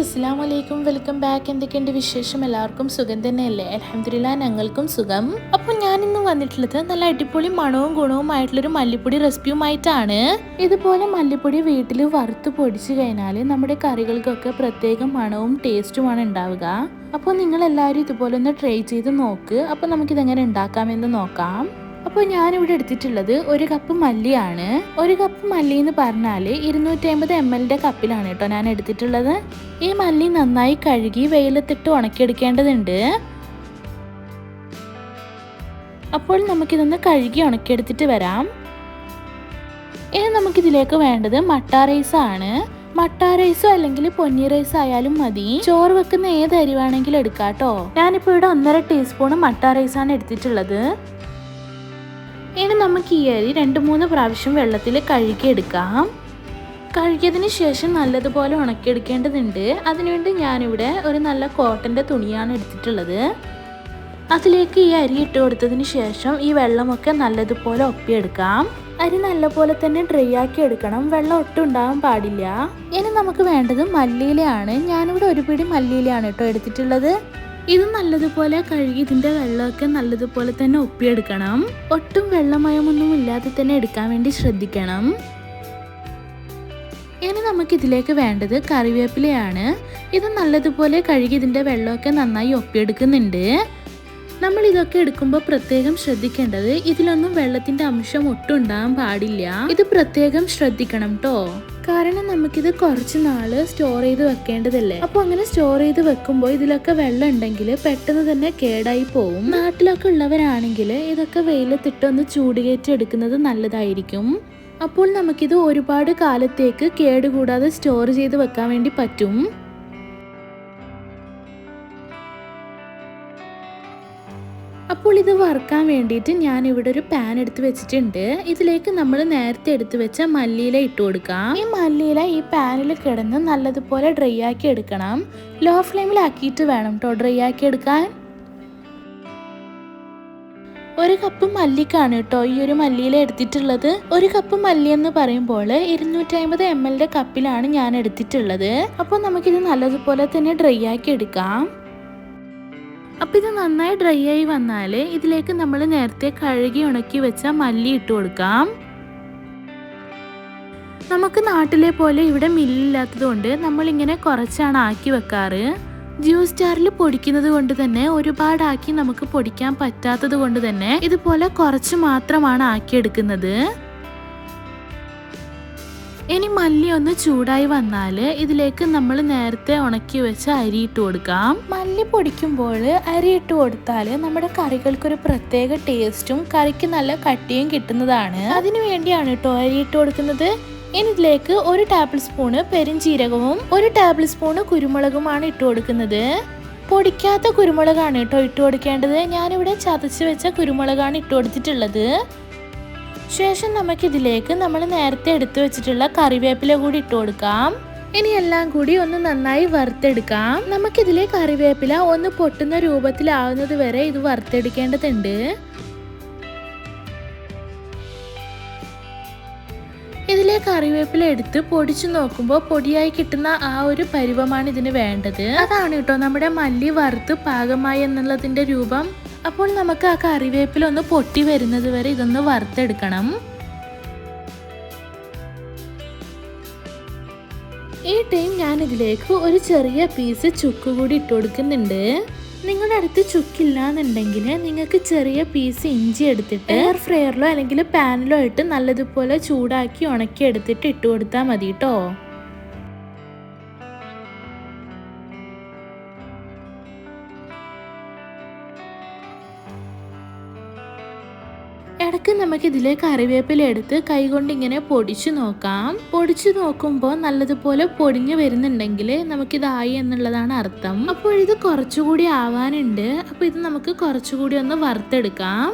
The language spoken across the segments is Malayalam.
അസ്സാം വലൈക്കും വെൽക്കം ബാക്ക്. എന്തൊക്കെയുണ്ട് വിശേഷം? എല്ലാവർക്കും സുഖം തന്നെയല്ലേ? അലഹമില്ല ഞങ്ങൾക്കും സുഖം. അപ്പോൾ ഞാൻ ഇന്ന് വന്നിട്ടുള്ളത് നല്ല അടിപൊളി മണവും ഗുണവുമായിട്ടുള്ളൊരു മല്ലിപ്പൊടി റെസിപ്പിയുമായിട്ടാണ്. ഇതുപോലെ മല്ലിപ്പൊടി വീട്ടിൽ വറുത്ത് പൊടിച്ചു കഴിഞ്ഞാൽ നമ്മുടെ കറികൾക്കൊക്കെ പ്രത്യേക മണവും ടേസ്റ്റുമാണ് ഉണ്ടാവുക. അപ്പോൾ നിങ്ങൾ എല്ലാവരും ഇതുപോലെ ഒന്ന് ട്രൈ ചെയ്ത് നോക്ക്. അപ്പോൾ നമുക്കിതെങ്ങനെ ഉണ്ടാക്കാമെന്ന് നോക്കാം. അപ്പോൾ ഞാനിവിടെ എടുത്തിട്ടുള്ളത് ഒരു കപ്പ് മല്ലിയാണ്. ഒരു കപ്പ് മല്ലി എന്ന് പറഞ്ഞാൽ ഇരുന്നൂറ്റി അമ്പത് എം എല്ലിന്റെ കപ്പിലാണ് കേട്ടോ ഞാൻ എടുത്തിട്ടുള്ളത്. ഈ മല്ലി നന്നായി കഴുകി വെയിലത്തിട്ട് ഉണക്കിയെടുക്കേണ്ടതുണ്ട്. അപ്പോൾ നമുക്കിതൊന്ന് കഴുകി ഉണക്കിയെടുത്തിട്ട് വരാം. ഇനി നമുക്കിതിലേക്ക് വേണ്ടത് മട്ട റൈസ് ആണ്. മട്ട റൈസോ അല്ലെങ്കിൽ പൊന്നി റൈസ് ആയാലും മതി. ചോറ് വെക്കുന്ന ഏത് അരി വേണമെങ്കിലും എടുക്കാം കേട്ടോ ഞാനിപ്പോൾ ഇവിടെ ഒന്നര ടീസ്പൂൺ മട്ട റൈസാണ് എടുത്തിട്ടുള്ളത്. ഇനി നമുക്ക് ഈ അരി രണ്ട് മൂന്ന് പ്രാവശ്യം വെള്ളത്തിൽ കഴുകിയെടുക്കാം. കഴുകിയതിന് ശേഷം നല്ലതുപോലെ ഉണക്കിയെടുക്കേണ്ടതുണ്ട്. അതിനുവേണ്ടി ഞാനിവിടെ ഒരു നല്ല കോട്ടന്റെ തുണിയാണ് എടുത്തിട്ടുള്ളത്. അതിലേക്ക് ഈ അരി ഇട്ട് കൊടുത്തതിന് ശേഷം ഈ വെള്ളമൊക്കെ നല്ലതുപോലെ ഒപ്പിയെടുക്കാം. അരി നല്ലപോലെ തന്നെ ഡ്രൈ ആക്കി എടുക്കണം. വെള്ളം ഒട്ടും ഉണ്ടാവാൻ പാടില്ല. ഇനി നമുക്ക് വേണ്ടത് മല്ലിയിലയാണ്. ഞാനിവിടെ ഒരു പിടി മല്ലിയിലയാണ് കേട്ടോ എടുത്തിട്ടുള്ളത്. ഇത് നല്ലതുപോലെ കഴുകി ഇതിന്റെ വെള്ളമൊക്കെ നല്ലതുപോലെ തന്നെ ഒപ്പിയെടുക്കണം ഒട്ടും വെള്ളമയമൊന്നും ഇല്ലാതെ തന്നെ എടുക്കാൻ വേണ്ടി ശ്രദ്ധിക്കണം. ഇനി നമുക്ക് ഇതിലേക്ക് വേണ്ടത് കറിവേപ്പിലയാണ്. ഇത് നല്ലതുപോലെ കഴുകി ഇതിന്റെ വെള്ളമൊക്കെ നന്നായി ഒപ്പിയെടുക്കുന്നുണ്ട് നമ്മൾ ഇതൊക്കെ എടുക്കുമ്പോൾ പ്രത്യേകം ശ്രദ്ധിക്കേണ്ടത് ഇതിലൊന്നും വെള്ളത്തിന്റെ അംശം ഒട്ടും ഉണ്ടാകാൻ പാടില്ല. ഇത് പ്രത്യേകം ശ്രദ്ധിക്കണം കേട്ടോ കാരണം നമുക്കിത് കുറച്ച് നാൾ സ്റ്റോർ ചെയ്ത് വെക്കേണ്ടതല്ലേ? അപ്പൊ അങ്ങനെ സ്റ്റോർ ചെയ്ത് വെക്കുമ്പോൾ ഇതിലൊക്കെ വെള്ളം ഉണ്ടെങ്കിൽ പെട്ടെന്ന് തന്നെ കേടായി പോവും. നാട്ടിലൊക്കെ ഉള്ളവരാണെങ്കിൽ ഇതൊക്കെ വെയിലത്തിട്ട് വെയിലത്തിട്ടൊന്ന് ചൂടുകയറ്റി എടുക്കുന്നത് നല്ലതായിരിക്കും. അപ്പോൾ നമുക്കിത് ഒരുപാട് കാലത്തേക്ക് കേടുകൂടാതെ സ്റ്റോർ ചെയ്ത് വെക്കാൻ വേണ്ടി പറ്റും. അപ്പോൾ ഇത് വറുക്കാൻ വേണ്ടിയിട്ട് ഞാൻ ഇവിടെ ഒരു പാൻ എടുത്ത് വെച്ചിട്ടുണ്ട്. ഇതിലേക്ക് നമ്മൾ നേരത്തെ എടുത്ത് വെച്ച മല്ലിയില ഇട്ട് കൊടുക്കാം. ഈ മല്ലിയില ഈ പാനിൽ കിടന്ന് നല്ലതുപോലെ ഡ്രൈ ആക്കി എടുക്കണം. ലോ ഫ്ലെയിമിലാക്കിയിട്ട് വേണം കേട്ടോ ഡ്രൈ ആക്കി എടുക്കാൻ. ഒരു കപ്പ് മല്ലിക്കാണ് കേട്ടോ ഈ ഒരു മല്ലിയില എടുത്തിട്ടുള്ളത്. ഒരു കപ്പ് മല്ലി എന്ന് പറയുമ്പോൾ ഇരുന്നൂറ്റി അമ്പത് എം എൽ കപ്പിലാണ് ഞാൻ എടുത്തിട്ടുള്ളത്. അപ്പോൾ നമുക്കിത് നല്ലതുപോലെ തന്നെ ഡ്രൈ ആക്കി എടുക്കാം. അപ്പോൾ ഇത് നന്നായി ഡ്രൈ ആയി വന്നാൽ ഇതിലേക്ക് നമ്മൾ നേരത്തെ കഴുകി ഉണക്കി വെച്ച മല്ലി ഇട്ട് കൊടുക്കാം. നമുക്ക് നാട്ടിലെ പോലെ ഇവിടെ മില്ലില്ലാത്തത് കൊണ്ട് നമ്മളിങ്ങനെ കുറച്ചാണ് ആക്കി വെക്കാറ്. ജ്യൂസ് ജാറിൽ പൊടിക്കുന്നത് കൊണ്ട് തന്നെ ഒരുപാടാക്കി നമുക്ക് പൊടിക്കാൻ പറ്റാത്തത് കൊണ്ട് തന്നെ ഇതുപോലെ കുറച്ച് മാത്രമാണ് ആക്കിയെടുക്കുന്നത്. ഇനി മല്ലി ഒന്ന് ചൂടായി വന്നാൽ ഇതിലേക്ക് നമ്മൾ നേരത്തെ ഉണക്കി വെച്ച അരി ഇട്ട് കൊടുക്കാം. മല്ലി പൊടിക്കുമ്പോൾ അരി ഇട്ട് കൊടുത്താൽ നമ്മുടെ കറികൾക്ക് ഒരു പ്രത്യേക ടേസ്റ്റും കറിക്ക് നല്ല കട്ടിയും കിട്ടുന്നതാണ്. അതിനു വേണ്ടിയാണ് കേട്ടോ അരി ഇട്ട് കൊടുക്കുന്നത്. ഇനി ഇതിലേക്ക് ഒരു ടേബിൾ സ്പൂണ് പെരുംജീരകവും ഒരു ടേബിൾ സ്പൂണ് കുരുമുളകുമാണ് ഇട്ട് കൊടുക്കുന്നത്. പൊടിക്കാത്ത കുരുമുളകാണ് കേട്ടോ ഇട്ട് കൊടുക്കേണ്ടത്. ഞാനിവിടെ ചതച്ച് വെച്ച കുരുമുളകാണ് ഇട്ട് കൊടുത്തിട്ടുള്ളത്. ശേഷം നമുക്കിതിലേക്ക് നമ്മൾ നേരത്തെ എടുത്തു വെച്ചിട്ടുള്ള കറിവേപ്പില കൂടി ഇട്ട് കൊടുക്കാം. ഇനി എല്ലാം കൂടി ഒന്ന് നന്നായി വറുത്തെടുക്കാം. നമുക്കിതിലെ കറിവേപ്പില ഒന്ന് പൊട്ടുന്ന രൂപത്തിലാവുന്നത് വരെ ഇത് വറുത്തെടുക്കേണ്ടതുണ്ട്. ഇതിലെ കറിവേപ്പില എടുത്ത് പൊടിച്ചു നോക്കുമ്പോൾ പൊടിയായി കിട്ടുന്ന ആ ഒരു പരുവമാണ് ഇതിന് വേണ്ടത്. അതാണ് കേട്ടോ നമ്മുടെ മല്ലി വറുത്ത് പാകമായി എന്നുള്ളതിന്റെ രൂപം. അപ്പോൾ നമുക്ക് ആ കറിവേപ്പില ഒന്ന് പൊട്ടി വരുന്നത് വരെ ഇതൊന്ന് വറുത്തെടുക്കണം. ഈ ടൈം ഞാൻ ഇതിലേക്ക് ഒരു ചെറിയ പീസ് ചുക്ക് കൂടി ഇട്ട് കൊടുക്കുന്നുണ്ട്. നിങ്ങളുടെ അടുത്ത് ചുക്കില്ല എന്നുണ്ടെങ്കിൽ നിങ്ങൾക്ക് ചെറിയ പീസ് ഇഞ്ചി എടുത്തിട്ട് എയർ ഫ്രയറിലോ അല്ലെങ്കിൽ പാനിലോ ഇട്ട് നല്ലതുപോലെ ചൂടാക്കി ഉണക്കി എടുത്തിട്ട് ഇട്ട് കൊടുത്താൽ മതി കേട്ടോ ഇടയ്ക്ക് നമുക്ക് ഇതിലെ കറിവേപ്പില എടുത്ത് കൈകൊണ്ട് ഇങ്ങനെ പൊടിച്ചു നോക്കാം. പൊടിച്ചു നോക്കുമ്പോൾ നല്ലതുപോലെ പൊടിഞ്ഞു വരുന്നുണ്ടെങ്കിൽ നമുക്കിതായി എന്നുള്ളതാണ് അർത്ഥം. അപ്പോൾ ഇത് കുറച്ചുകൂടി ആവാനുണ്ട്. അപ്പോൾ ഇത് നമുക്ക് കുറച്ചുകൂടി ഒന്ന് വറുത്തെടുക്കാം.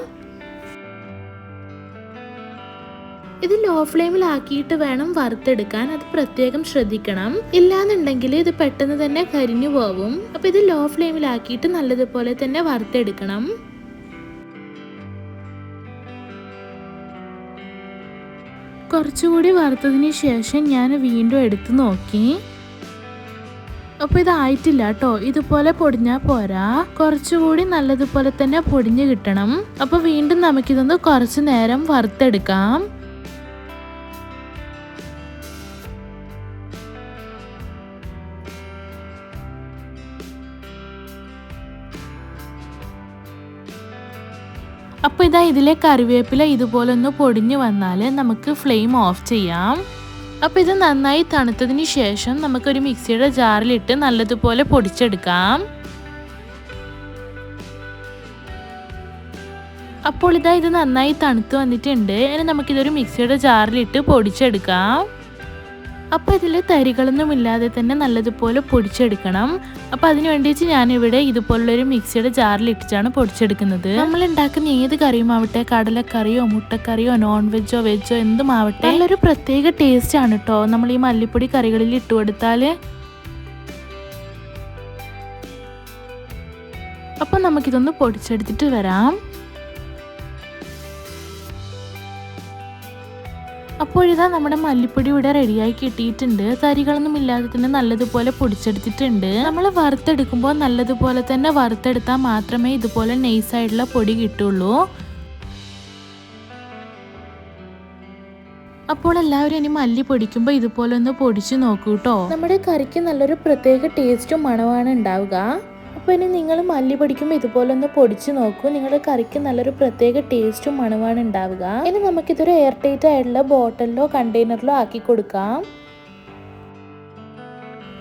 ഇത് ലോ ഫ്ലെയിമിൽ ആക്കിയിട്ട് വേണം വറുത്തെടുക്കാൻ. അത് പ്രത്യേകം ശ്രദ്ധിക്കണം. ഇല്ലാന്നുണ്ടെങ്കിൽ ഇത് പെട്ടെന്ന് തന്നെ കരിഞ്ഞു പോവും. അപ്പോൾ ഇത് ലോ ഫ്ലെയിമിൽ ആക്കിയിട്ട് നല്ലതുപോലെ തന്നെ വറുത്തെടുക്കണം. കുറച്ചുകൂടി വറുത്തതിന് ശേഷം ഞാൻ വീണ്ടും എടുത്തു നോക്കി. അപ്പോൾ ഇതായിട്ടില്ല കേട്ടോ. ഇതുപോലെ പൊടിഞ്ഞാൽ പോരാ. കുറച്ചുകൂടി നല്ലതുപോലെ തന്നെ പൊടിഞ്ഞ് കിട്ടണം. അപ്പോൾ വീണ്ടും നമുക്കിതൊന്ന് കുറച്ച് നേരം വറുത്തെടുക്കാം. അപ്പോൾ ഇതാ ഇതിലെ കറിവേപ്പില ഇതുപോലൊന്ന് പൊടിഞ്ഞു വന്നാൽ നമുക്ക് ഫ്ലെയിം ഓഫ് ചെയ്യാം. അപ്പോൾ ഇത് നന്നായി തണുത്തതിന് ശേഷം നമുക്കൊരു മിക്സിയുടെ ജാറിലിട്ട് നല്ലതുപോലെ പൊടിച്ചെടുക്കാം. അപ്പോൾ ഇതാ ഇത് നന്നായി തണുത്ത് വന്നിട്ടുണ്ട്. ഇനി നമുക്കിതൊരു മിക്സിയുടെ ജാറിലിട്ട് പൊടിച്ചെടുക്കാം. അപ്പോൾ ഇതിൽ തരികളൊന്നും ഇല്ലാതെ തന്നെ നല്ലതുപോലെ പൊടിച്ചെടുക്കണം. അപ്പോൾ അതിന് വേണ്ടിയിട്ട് ഞാനിവിടെ ഇതുപോലുള്ളൊരു മിക്സിയുടെ ജാറിൽ ഇട്ടിട്ടാണ് പൊടിച്ചെടുക്കുന്നത്. നമ്മൾ ഉണ്ടാക്കുന്ന ഏത് കറിയും ആവട്ടെ കടലക്കറിയോ മുട്ടക്കറിയോ നോൺ വെജോ വെജോ എന്തും ആവട്ടെ നല്ലൊരു പ്രത്യേക ടേസ്റ്റ് ആണ് കേട്ടോ നമ്മൾ ഈ മല്ലിപ്പൊടി കറികളിൽ ഇട്ട് കൊടുത്താൽ അപ്പോൾ നമുക്കിതൊന്ന് പൊടിച്ചെടുത്തിട്ട് വരാം. അപ്പോഴിതാ നമ്മുടെ മല്ലിപ്പൊടി ഇവിടെ റെഡിയായി കിട്ടിയിട്ടുണ്ട്. തരികളൊന്നും ഇല്ലാതെ തന്നെ നല്ലതുപോലെ പൊടിച്ചെടുത്തിട്ടുണ്ട്. നമ്മൾ വറുത്തെടുക്കുമ്പോൾ നല്ലതുപോലെ തന്നെ വറുത്തെടുത്താൽ മാത്രമേ ഇതുപോലെ നൈസായിട്ടുള്ള പൊടി കിട്ടുള്ളൂ. അപ്പോൾ എല്ലാവരും ഇനി മല്ലി പൊടിക്കുമ്പോൾ ഇതുപോലെ ഒന്ന് പൊടിച്ചു നോക്കൂ കേട്ടോ നമ്മുടെ കറിക്ക് നല്ലൊരു പ്രത്യേക ടേസ്റ്റും മണമാണ് ഉണ്ടാവുക. അപ്പോൾ ഇനി നിങ്ങൾ മല്ലി പൊടിക്കുമ്പോൾ ഇതുപോലെ ഒന്ന് പൊടിച്ചു നോക്കൂ. നിങ്ങളുടെ കറിക്ക് നല്ലൊരു പ്രത്യേക ടേസ്റ്റും മണമാണ് ഉണ്ടാവുക. ഇനി നമുക്കിതൊരു എയർ ടൈറ്റ് ആയിട്ടുള്ള ബോട്ടലിലോ കണ്ടെയ്നറിലോ ആക്കി കൊടുക്കാം.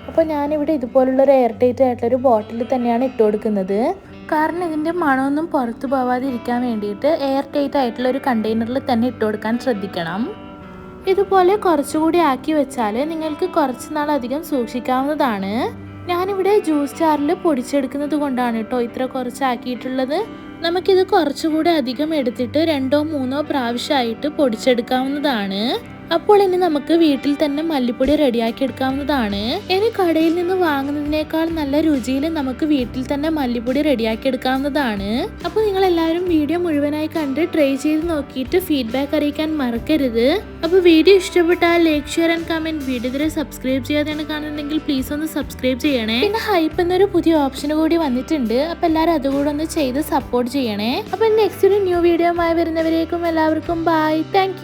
അപ്പോൾ ഞാനിവിടെ ഇതുപോലുള്ള ഒരു എയർ ടൈറ്റ് ആയിട്ടുള്ള ഒരു ബോട്ടിൽ തന്നെയാണ് ഇട്ട് കൊടുക്കുന്നത്. കാരണം ഇതിന്റെ മണമൊന്നും പുറത്തു പോവാതിരിക്കാൻ വേണ്ടിയിട്ട് എയർ ടൈറ്റ് ആയിട്ടുള്ള ഒരു കണ്ടെയ്നറിൽ തന്നെ ഇട്ട് കൊടുക്കാൻ ശ്രദ്ധിക്കണം. ഇതുപോലെ കുറച്ചുകൂടി ആക്കി വെച്ചാൽ നിങ്ങൾക്ക് കുറച്ച് നാളധികം സൂക്ഷിക്കാവുന്നതാണ്. ഞാനിവിടെ ജ്യൂസ് ജാറിൽ പൊടിച്ചെടുക്കുന്നത് കൊണ്ടാണ് കേട്ടോ ഇത്ര കുറച്ചാക്കിയിട്ടുള്ളത്. നമുക്കിത് കുറച്ചുകൂടെ അധികം എടുത്തിട്ട് രണ്ടോ മൂന്നോ പ്രാവശ്യമായിട്ട് പൊടിച്ചെടുക്കാവുന്നതാണ്. അപ്പോൾ ഇനി നമുക്ക് വീട്ടിൽ തന്നെ മല്ലിപ്പൊടി റെഡിയാക്കി എടുക്കാവുന്നതാണ് ഇനി കടയിൽ നിന്ന് വാങ്ങുന്നതിനേക്കാൾ നല്ല രുചിയിൽ നമുക്ക് വീട്ടിൽ തന്നെ മല്ലിപ്പൊടി റെഡിയാക്കി എടുക്കാവുന്നതാണ് അപ്പോൾ നിങ്ങൾ എല്ലാവരും വീഡിയോ കണ്ട് ട്രൈ ചെയ്ത് നോക്കിയിട്ട് ഫീഡ്ബാക്ക് അറിയിക്കാൻ മറക്കരുത്. അപ്പോൾ വീഡിയോ ഇഷ്ടപ്പെട്ടാൽ like share and comment video ഇതുവരെ സബ്സ്ക്രൈബ് ചെയ്യാതെയാണ് കാണുന്നുണ്ടെങ്കിൽ പ്ലീസ് ഒന്ന് സബ്സ്ക്രൈബ് ചെയ്യണേ. പിന്നെ ഹൈപ്പ് എന്നൊരു പുതിയ ഓപ്ഷൻ കൂടി വന്നിട്ടുണ്ട്. അപ്പോൾ എല്ലാവരും അതുകൂടെ ഒന്ന് ചെയ്ത് സപ്പോർട്ട് ചെയ്യണേ. അപ്പോൾ നെക്സ്റ്റ് ഒരു ന്യൂ വീഡിയോ ആയി വരുന്നവരേക്കും എല്ലാവർക്കും ബൈ താങ്ക്